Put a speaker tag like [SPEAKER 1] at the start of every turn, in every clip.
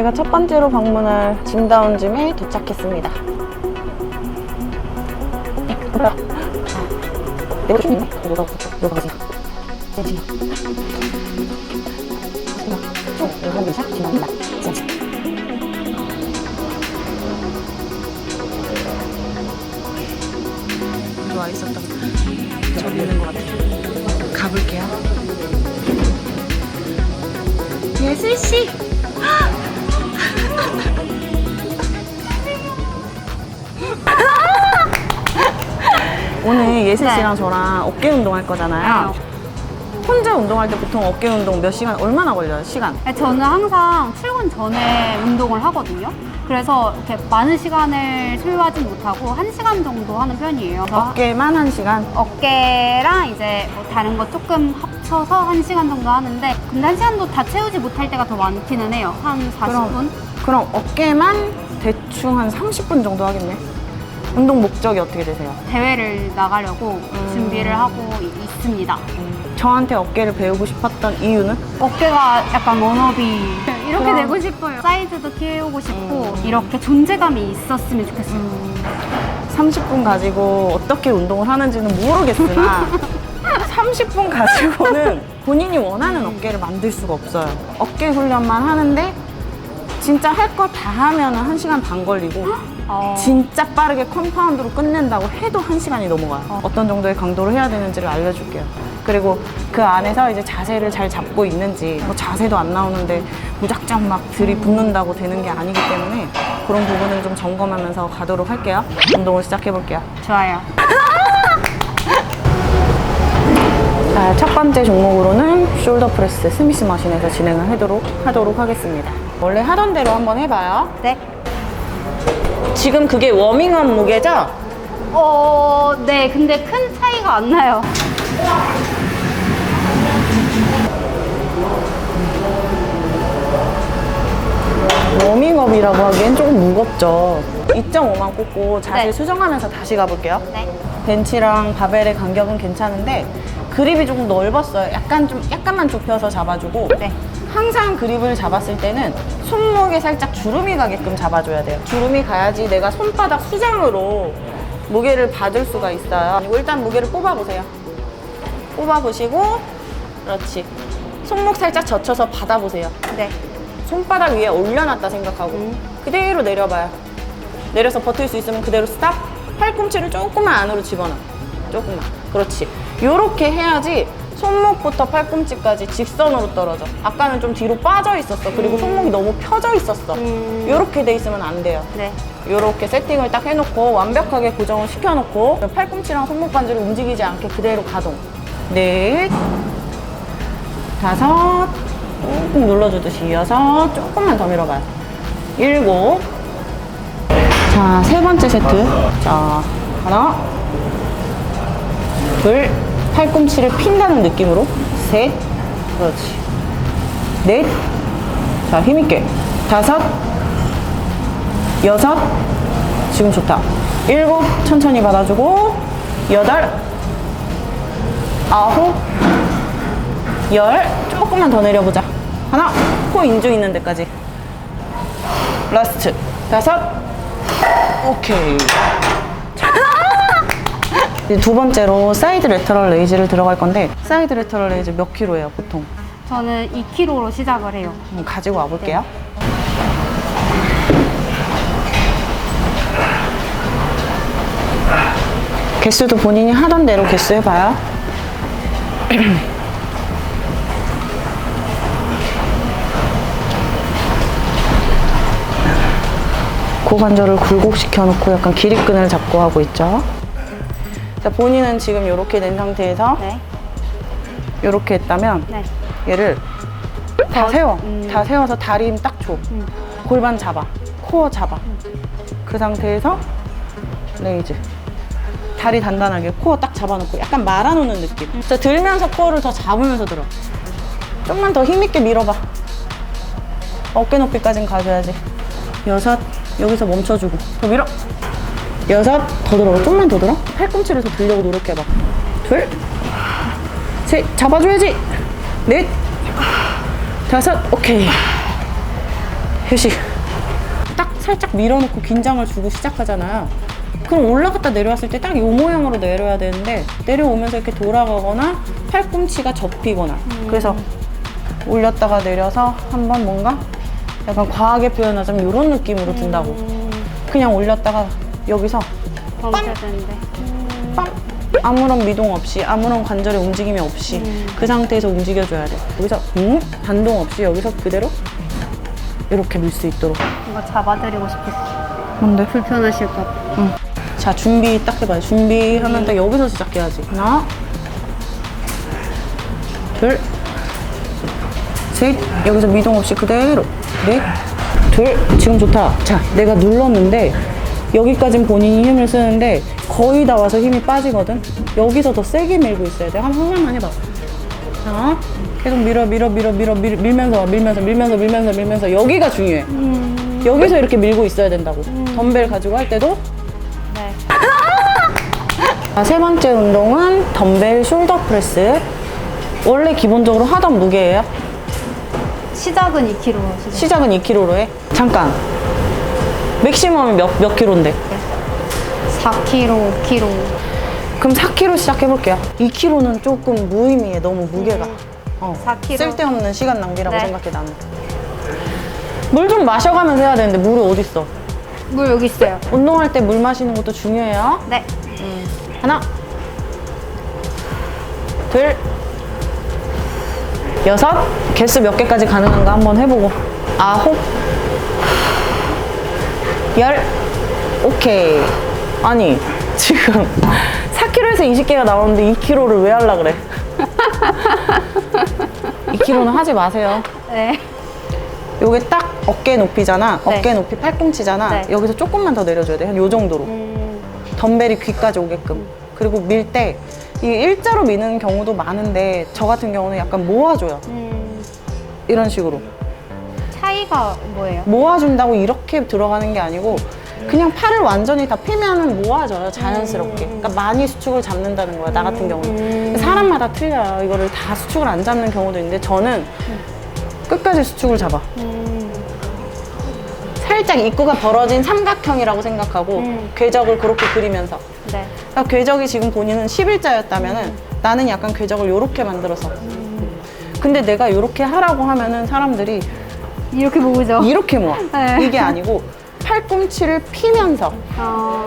[SPEAKER 1] 제가 첫 번째로 방문할 짐다운짐에 도착했습니다. 내가 좀 있네? 뭐가 가지? 있었던 저기 있는 것 같아요. 가볼게요. 예슬 씨. 오늘 예슬
[SPEAKER 2] 네.
[SPEAKER 1] 씨랑 저랑 어깨 운동할 거잖아요. 혼자 운동할 때 보통 어깨 운동 몇 시간 얼마나 걸려요? 시간?
[SPEAKER 2] 네, 저는 항상 출근 전에 운동을 하거든요. 그래서 이렇게 많은 시간을 소요하진 못하고 한 시간 정도 하는 편이에요. 그래서
[SPEAKER 1] 어깨만 한 시간.
[SPEAKER 2] 어깨랑 이제 뭐 다른 거 조금 합쳐서 한 시간 정도 하는데 근데 한 시간도 다 채우지 못할 때가 더 많기는 해요. 한 40분?
[SPEAKER 1] 그럼. 그럼 어깨만 대충 한 30분 정도 하겠네. 운동 목적이 어떻게 되세요?
[SPEAKER 2] 대회를 나가려고
[SPEAKER 1] 음.
[SPEAKER 2] 준비를 하고 이- 있습니다.
[SPEAKER 1] 저한테 어깨를 배우고 싶었던 이유는?
[SPEAKER 2] 어깨가 약간 워너비 이렇게
[SPEAKER 1] 그럼.
[SPEAKER 2] 되고 싶어요. 사이즈도 키우고 싶고 이렇게 존재감이 있었으면 좋겠어요.
[SPEAKER 1] 30분 가지고 어떻게 운동을 하는지는 모르겠으나 30분 가지고는 본인이 원하는 어깨를 만들 수가 없어요. 어깨 훈련만 하는데 진짜 할 거 다 하면 은 1시간 반 걸리고
[SPEAKER 2] 어,
[SPEAKER 1] 진짜 빠르게 컴파운드로 끝낸다고 해도 1시간이 넘어가요. 어떤 정도의 강도로 해야 되는지를 알려줄게요. 그리고 그 안에서 이제 자세를 잘 잡고 있는지 뭐 자세도 안 나오는데 무작정 막 들이붓는다고 되는 게 아니기 때문에 그런 부분을 좀 점검하면서 가도록 할게요. 운동을 시작해 볼게요.
[SPEAKER 2] 좋아요.
[SPEAKER 1] 자, 첫 번째 종목으로는 숄더 프레스 스미스 머신에서 진행을 하도록, 하도록 하겠습니다. 원래 하던 대로 한번 해봐요.
[SPEAKER 2] 네.
[SPEAKER 1] 지금 그게 워밍업 무게죠?
[SPEAKER 2] 어, 네. 근데 큰 차이가 안 나요.
[SPEAKER 1] 워밍업이라고 하기엔 조금 무겁죠. 2.5만 꽂고 자세
[SPEAKER 2] 네.
[SPEAKER 1] 수정하면서 다시 가볼게요.
[SPEAKER 2] 네.
[SPEAKER 1] 벤치랑 바벨의 간격은 괜찮은데 그립이 조금 넓었어요. 약간 좀 약간만 좁혀서 잡아주고
[SPEAKER 2] 네.
[SPEAKER 1] 항상 그립을 잡았을 때는 손목에 살짝 주름이 가게끔 잡아줘야 돼요. 주름이 가야지 내가 손바닥 수장으로 무게를 받을 수가 있어요. 일단 무게를 뽑아보세요. 뽑아보시고 그렇지. 손목 살짝 젖혀서 받아보세요.
[SPEAKER 2] 네.
[SPEAKER 1] 손바닥 위에 올려놨다 생각하고 그대로 내려봐요. 내려서 버틸 수 있으면 그대로 스탑. 팔꿈치를 조금만 안으로 집어넣어. 조금만. 그렇지. 요렇게 해야지 손목부터 팔꿈치까지 직선으로 떨어져. 아까는 좀 뒤로 빠져 있었어. 그리고 손목이 너무 펴져 있었어.
[SPEAKER 2] 음.
[SPEAKER 1] 요렇게 돼 있으면 안 돼요.
[SPEAKER 2] 네.
[SPEAKER 1] 요렇게 세팅을 딱 해놓고 완벽하게 고정을 시켜놓고 팔꿈치랑 손목 반지를 움직이지 않게 그대로 가동. 넷, 다섯, 꾹꾹 눌러주듯이 여섯, 조금만 더 밀어봐요. 일곱. 자, 세 번째 세트. 자, 하나, 둘, 팔꿈치를 핀다는 느낌으로. 셋, 그렇지. 넷, 자, 힘있게. 다섯, 여섯, 지금 좋다. 일곱, 천천히 받아주고, 여덟, 아홉, 열, 조금만 더 내려보자. 하나, 코 인중 있는 데까지. 라스트, 다섯, 오케이. 두 번째로 사이드 레터럴 레이즈를 들어갈 건데, 사이드 레터럴 레이즈 몇 킬로예요, 보통?
[SPEAKER 2] 저는 2kg로 시작을 해요.
[SPEAKER 1] 한번 가지고 와볼게요. 개수도 본인이 하던 대로 개수 해봐요. 고관절을 굴곡시켜 놓고 약간 기립근을 잡고 하고 있죠. 자, 본인은 지금 이렇게 된 상태에서
[SPEAKER 2] 네.
[SPEAKER 1] 이렇게 했다면
[SPEAKER 2] 네.
[SPEAKER 1] 얘를 다
[SPEAKER 2] 더,
[SPEAKER 1] 세워.
[SPEAKER 2] 음.
[SPEAKER 1] 다 세워서 다리 힘 딱 줘.
[SPEAKER 2] 음.
[SPEAKER 1] 골반 잡아. 코어 잡아. 그 상태에서 레이즈. 다리 단단하게 코어 딱 잡아놓고 약간 말아놓는 느낌. 자, 들면서 코어를 더 잡으면서 들어. 좀만 더 힘있게 밀어봐. 어깨 높이까지는 가줘야지. 여섯, 여기서 멈춰주고. 더 밀어. 여섯, 더 들어. 좀만 더 들어. 팔꿈치를 더 들려고 노력해봐. 둘, 셋, 잡아줘야지. 넷, 다섯, 오케이. 휴식. 딱 살짝 밀어놓고 긴장을 주고 시작하잖아요. 그럼 올라갔다 내려왔을 때 딱 이 모양으로 내려야 되는데 내려오면서 이렇게 돌아가거나 팔꿈치가 접히거나 그래서 올렸다가 내려서 한번 뭔가 약간 과하게 표현하자면 이런 느낌으로 든다고 그냥 올렸다가 여기서
[SPEAKER 2] 되는데.
[SPEAKER 1] 빵 아무런 미동 없이 아무런 관절의 움직임이 없이 그 상태에서 움직여줘야 돼. 여기서 음 반동 없이 여기서 그대로 이렇게 밀 수 있도록.
[SPEAKER 2] 이거 잡아드리고 싶을
[SPEAKER 1] 뭔데?
[SPEAKER 2] 불편하실까?
[SPEAKER 1] 자 준비 딱 해봐요. 준비하면 딱 여기서 시작해야지. 하나 둘셋. 여기서 미동 없이 그대로. 넷둘. 지금 좋다. 자 내가 눌렀는데 여기까진 본인이 힘을 쓰는데 거의 다 와서 힘이 빠지거든 여기서 더 세게 밀고 있어야 돼 한 번만 해봐 자 계속 밀어 밀어 밀어 밀어 밀, 밀면서 밀면서 밀면서 밀면서 밀면서 여기가 중요해 여기서 이렇게 밀고 있어야 된다고 덤벨 가지고 할 때도
[SPEAKER 2] 네.
[SPEAKER 1] 자, 세 번째 운동은 덤벨 숄더 프레스. 원래 기본적으로 하던 무게예요.
[SPEAKER 2] 시작은 2kg 시작.
[SPEAKER 1] 시작은 2kg로 해. 잠깐. 맥시멈이 몇, 몇 킬로인데?
[SPEAKER 2] 4kg, 5kg.
[SPEAKER 1] 그럼 4kg 시작해볼게요. 2kg는 조금 무의미해, 너무 무게가. 어,
[SPEAKER 2] 4kg.
[SPEAKER 1] 쓸데없는 시간 낭비라고
[SPEAKER 2] 네.
[SPEAKER 1] 생각해, 나는. 물 좀 마셔가면서 해야 되는데, 물이 어딨어?
[SPEAKER 2] 물 여기 있어요.
[SPEAKER 1] 운동할 때 물 마시는 것도 중요해요.
[SPEAKER 2] 네.
[SPEAKER 1] 하나, 둘, 여섯, 개수 몇 개까지 가능한가 한번 해보고, 아홉, 열, 오케이. 아니, 지금 4kg에서 20개가 나오는데 2kg를 왜 하려 그래? 2kg는 하지 마세요.
[SPEAKER 2] 네.
[SPEAKER 1] 요게 딱 어깨 높이잖아.
[SPEAKER 2] 네.
[SPEAKER 1] 어깨 높이 팔꿈치잖아.
[SPEAKER 2] 네.
[SPEAKER 1] 여기서 조금만 더 내려줘야 돼. 한 요 정도로.
[SPEAKER 2] 음,
[SPEAKER 1] 덤벨이 귀까지 오게끔. 그리고 밀 때 이게 일자로 미는 경우도 많은데 저 같은 경우는 약간 모아줘요.
[SPEAKER 2] 음,
[SPEAKER 1] 이런 식으로.
[SPEAKER 2] 차이가 뭐예요?
[SPEAKER 1] 모아준다고 이렇게 들어가는 게 아니고 그냥 팔을 완전히 다 피면은 모아져요. 자연스럽게. 그러니까 많이 수축을 잡는다는 거야. 나 같은 경우는. 사람마다 틀려요. 이거를 다 수축을 안 잡는 경우도 있는데 저는 끝까지 수축을 잡아.
[SPEAKER 2] 음,
[SPEAKER 1] 살짝 입구가 벌어진 삼각형이라고 생각하고
[SPEAKER 2] 음.
[SPEAKER 1] 궤적을 그렇게 그리면서
[SPEAKER 2] 네.
[SPEAKER 1] 그러니까 궤적이 지금 본인은 11자였다면 은 나는 약간 궤적을 이렇게 만들어서 근데 내가 이렇게 하라고 하면은 사람들이
[SPEAKER 2] 이렇게 모으죠?
[SPEAKER 1] 이렇게 모아
[SPEAKER 2] 네.
[SPEAKER 1] 이게 아니고 팔꿈치를 피면서
[SPEAKER 2] 어,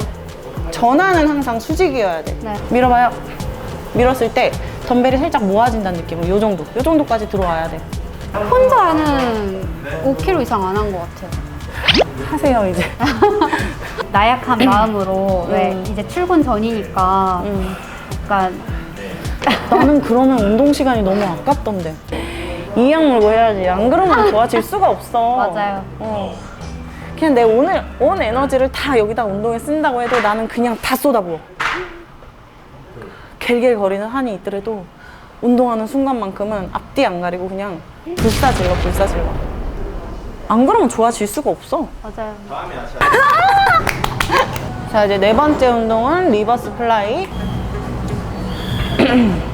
[SPEAKER 1] 전환은 항상 수직이어야 돼
[SPEAKER 2] 네.
[SPEAKER 1] 밀어봐요 밀었을 때 덤벨이 살짝 모아진다는 느낌으로 요 정도 요 정도까지 들어와야 돼
[SPEAKER 2] 혼자는 5kg 이상 안 한 것 같아요.
[SPEAKER 1] 하세요 이제
[SPEAKER 2] 나약한 마음으로 왜
[SPEAKER 1] 음.
[SPEAKER 2] 이제 출근 전이니까
[SPEAKER 1] 음.
[SPEAKER 2] 약간
[SPEAKER 1] 나는 그러면 운동 시간이 너무 아깝던데. 이 약물고 해야지. 안 그러면 좋아질 수가 없어.
[SPEAKER 2] 맞아요.
[SPEAKER 1] 어. 그냥 내 오늘 온 에너지를 다 여기다 운동에 쓴다고 해도 나는 그냥 다 쏟아부어. 갤갤 거리는 한이 있더라도 운동하는 순간만큼은 앞뒤 안 가리고 그냥 불사질러 불사질러. 안 그러면 좋아질 수가 없어.
[SPEAKER 2] 맞아요.
[SPEAKER 1] 자 이제 네 번째 운동은 리버스 플라이.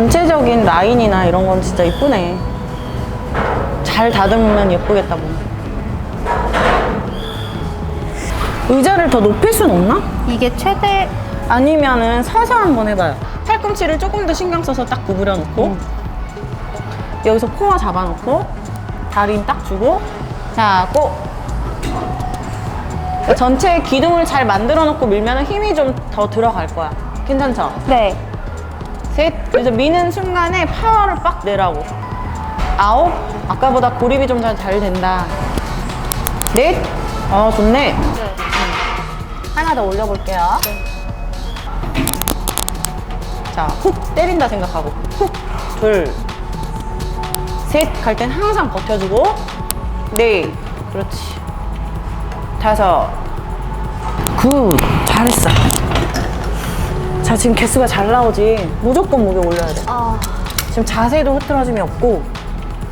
[SPEAKER 1] 전체적인 라인이나 이런 건 진짜 이쁘네. 잘 다듬으면 예쁘겠다 보면. 의자를 더 높일 순 없나?
[SPEAKER 2] 이게 최대
[SPEAKER 1] 아니면은 서서 한번 해봐요. 팔꿈치를 조금 더 신경 써서 딱 구부려 놓고 여기서 코어 잡아놓고 다리는 딱 주고 자, 꼭 전체 기둥을 잘 만들어 놓고 밀면 힘이 좀 더 들어갈 거야. 괜찮죠?
[SPEAKER 2] 네.
[SPEAKER 1] 셋. 그래서 미는 순간에 파워를 빡 내라고. 아홉. 아까보다 고립이 좀 잘 잘 된다. 넷. 어, 좋네. 하나 더 올려볼게요. 자, 훅 때린다 생각하고. 훅. 둘. 셋. 갈 땐 항상 버텨주고. 넷. 그렇지. 다섯. 굿. 잘했어. 자 지금 개수가 잘 나오지 무조건 무게 올려야 돼
[SPEAKER 2] 아.
[SPEAKER 1] 지금 자세도 흐트러짐이 없고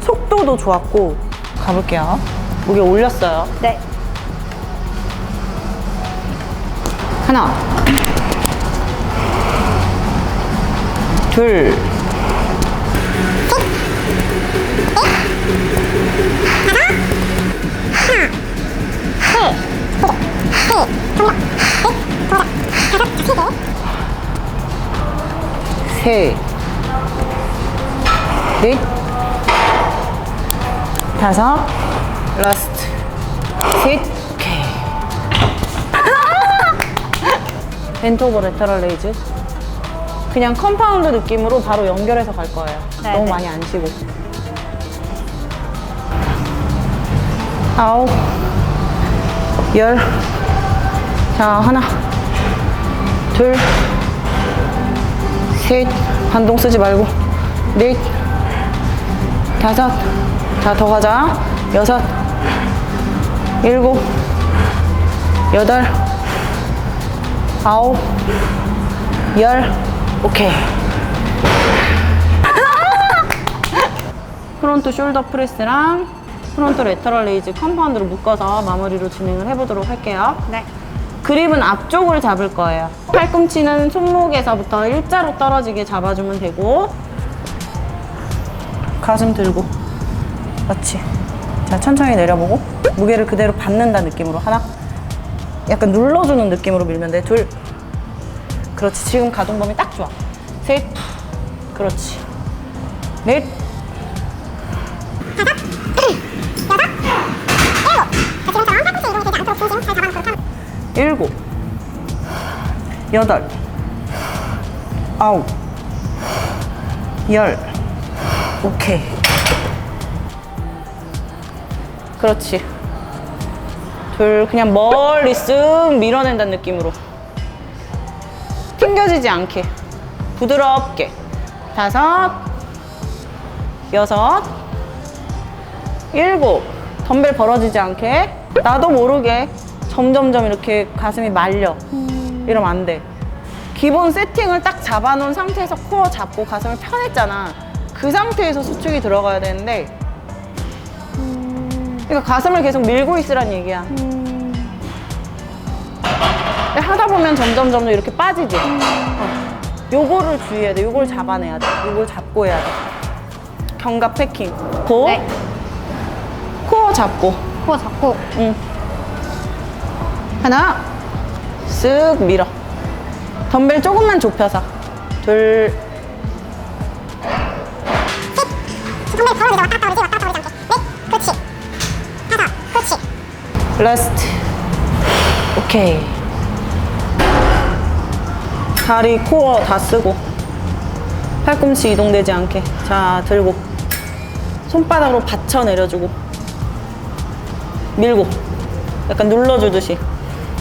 [SPEAKER 1] 속도도 좋았고 가볼게요 무게 올렸어요
[SPEAKER 2] 네.
[SPEAKER 1] 하나 둘 하나 둘셋넷 오케이. 넷. 다섯. 라스트. 셋. 오케이. 벤트 오버 레터럴 레이즈. 그냥 컴파운드 느낌으로 바로 연결해서 갈 거예요.
[SPEAKER 2] 네,
[SPEAKER 1] 너무
[SPEAKER 2] 네.
[SPEAKER 1] 많이 안 쉬고. 아홉. 열. 자, 하나. 둘. 셋. 반동 쓰지 말고. 넷. 다섯. 자, 더 가자. 여섯. 일곱. 여덟. 아홉. 열. 오케이. 프론트 숄더 프레스랑 프론트 레터럴 레이즈 컴파운드로 묶어서 마무리로 진행을 해보도록 할게요.
[SPEAKER 2] 네.
[SPEAKER 1] 그립은 앞쪽을 잡을 거예요. 팔꿈치는 손목에서부터 일자로 떨어지게 잡아주면 되고 가슴 들고 그렇지. 자 천천히 내려보고 무게를 그대로 받는다 느낌으로 하나 약간 눌러주는 느낌으로 밀면 돼. 둘 그렇지. 지금 가동 범위 딱 좋아. 셋 그렇지. 넷 일곱, 여덟, 아홉, 열. 오케이. 그렇지. 둘, 그냥 멀리 쓱 밀어낸다는 느낌으로. 튕겨지지 않게. 부드럽게. 다섯, 여섯, 일곱. 덤벨 벌어지지 않게. 나도 모르게 점점점 이렇게 가슴이 말려. 이러면 안 돼. 기본 세팅을 딱 잡아놓은 상태에서 코어 잡고 가슴을 펴냈잖아. 그 상태에서 수축이 들어가야 되는데. 그러니까 가슴을 계속 밀고 있으란 얘기야. 근데 하다 보면 점점 점점 이렇게 빠지지. 어. 요거를 주의해야 돼. 요걸 잡아내야 돼. 요걸 잡고 해야 돼. 견갑 패킹. 고.
[SPEAKER 2] 네.
[SPEAKER 1] 코어 잡고.
[SPEAKER 2] 코어 잡고.
[SPEAKER 1] 응. 하나, 쓱 밀어. 덤벨 조금만 좁혀서. 둘,
[SPEAKER 3] 정말 걸어 내려 왔다 갔다 오르지 왔다 갔다 오르지 넷 그렇지 다섯 그렇지
[SPEAKER 1] 라스트. 오케이. 다리, 코어 다 쓰고. 팔꿈치 이동되지 않게. 자, 들고. 손바닥으로 받쳐 내려주고. 밀고. 약간 눌러주듯이.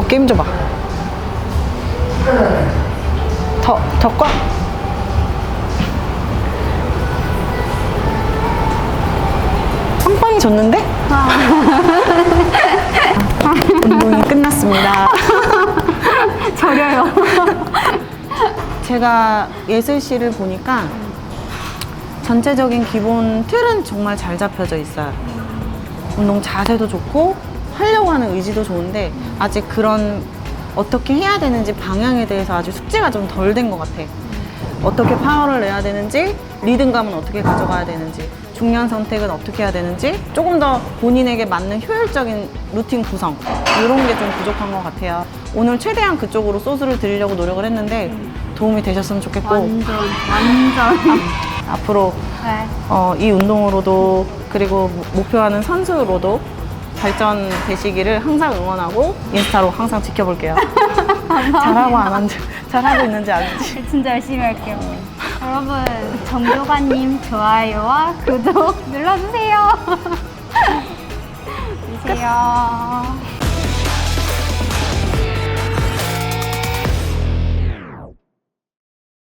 [SPEAKER 1] 어깨 힘 줘봐. 더, 더 꽉. 빵빵이 졌는데? 운동이 끝났습니다.
[SPEAKER 2] 저려요.
[SPEAKER 1] 제가 예슬 씨를 보니까 전체적인 기본 틀은 정말 잘 잡혀져 있어요. 운동 자세도 좋고 하려고 하는 의지도 좋은데 아직 그런 어떻게 해야 되는지 방향에 대해서 아직 숙제가 좀 덜 된 것 같아. 어떻게 파워를 내야 되는지, 리듬감은 어떻게 가져가야 되는지, 중량 선택은 어떻게 해야 되는지, 조금 더 본인에게 맞는 효율적인 루틴 구성, 이런 게 좀 부족한 것 같아요. 오늘 최대한 그쪽으로 소스를 드리려고 노력을 했는데 도움이 되셨으면 좋겠고,
[SPEAKER 2] 완전, 완전.
[SPEAKER 1] 앞으로
[SPEAKER 2] 네.
[SPEAKER 1] 어, 이 운동으로도 그리고 모- 목표하는 선수로도 발전되시기를 항상 응원하고 인스타로 항상 지켜볼게요. 잘하고 안 하는지, 잘하고 있는지 아닌지.
[SPEAKER 2] 진짜 열심히 할게요. 여러분, 정교관님 좋아요와 구독 눌러주세요. 주세요.